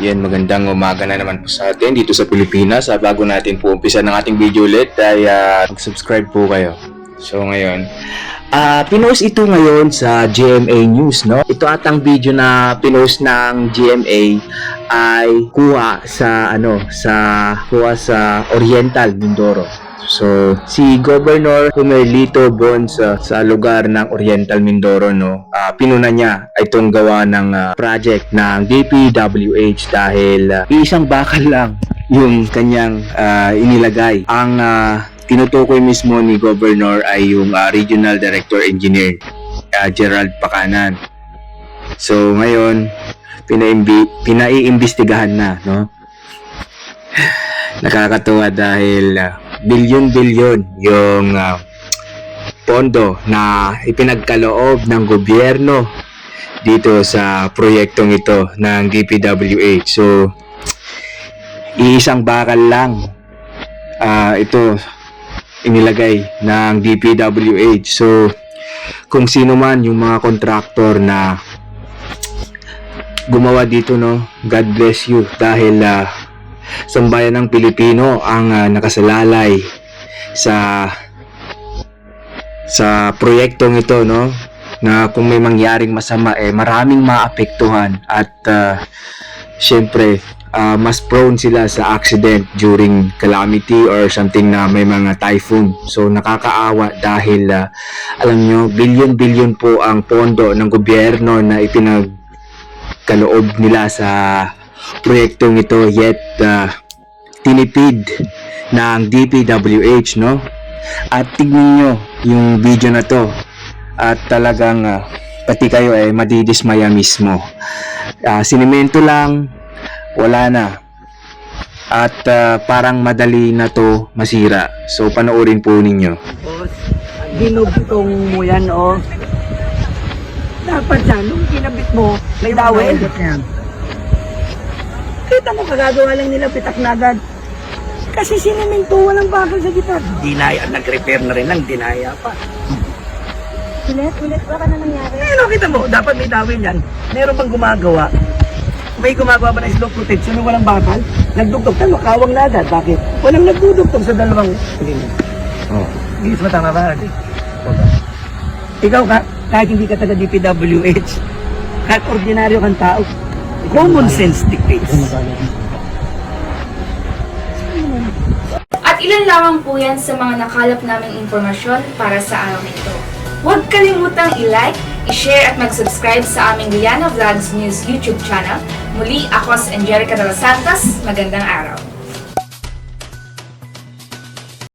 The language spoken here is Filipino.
Yan, magandang umaga na naman po sa atin dito sa Pilipinas. Ah, bago natin po umpisa ng ating video ulit ay ah, mag-subscribe po kayo. So ngayon, ah pinost ito ngayon sa GMA News, no? Ito atang video na pinost ng GMA ay kuha sa ano, sa kuha sa Oriental Mindoro. So, si Governor Humerlito Bon sa, lugar ng Oriental Mindoro, no, ah, pinuna niya itong gawa ng ah, project ng DPWH dahil ah, isang bakal lang yung kanyang ah, inilagay. Ang ah, tinutukoy mismo ni Governor ay yung ah, Regional Director Engineer ah, Gerald Pakanan. So, ngayon, pinaimbi, pinaiimbestigahan na, no? Nakakatuwa dahil ah, bilyon-bilyon yung ah, pondo na ipinagkaloob ng gobyerno dito sa proyektong ito ng DPWH. So, iisang bakal lang ah, ito inilagay ng DPWH. So, kung sino man yung mga kontraktor na gumawa dito, no, God bless you dahil ah, sambayan ng Pilipino ang ah, nakasalalay sa sa proyektong ito no? Na kung may mangyaring masama eh maraming maapektuhan at ah, syempre ah, mas prone sila sa accident during calamity or something na may mga typhoon. So nakakaawa dahil ah, alam nyo bilyon-bilyon po ang pondo ng gobyerno na ipinagkaloob nila sa proyektong ito yet ah, tinipid ng DPWH no? At tignan nyo yung video na to. At talagang ah, pati kayo eh madidismaya mismo. Ah, sinimento lang wala na. At ah, parang madali na to masira. So panoorin po ninyo. Boss, binubtong mo yan, oh. Dapat yan, nung kinabit mo, may dawel. Kita mo, kagagawa lang nila, pitak na agad. Kasi siniminto, walang bakal sa gitna. Dinaya, nag-repair na rin lang, dinaya pa. Ulit, ulit, baka na nangyari. Ano, kita mo, dapat may dawel yan. Meron bang gumagawa? May gumagawa ba ng slope protection na walang bakal? Nagdugtog tayo, makawang na agad. Bakit? Walang nagdudugtog sa dalawang linya. oh. Hindi ba tama ba? Ikaw ka, kahit hindi ka taga DPWH, kahit ordinaryo kang tao, common sense dictates. At ilan lamang po yan sa mga nakalap naming impormasyon para sa araw na ito. Huwag kalimutang i-like, i-share at mag-subscribe sa aming Liana Vlogs News YouTube channel. Muli, ako si Angelica de los Santos. Magandang araw.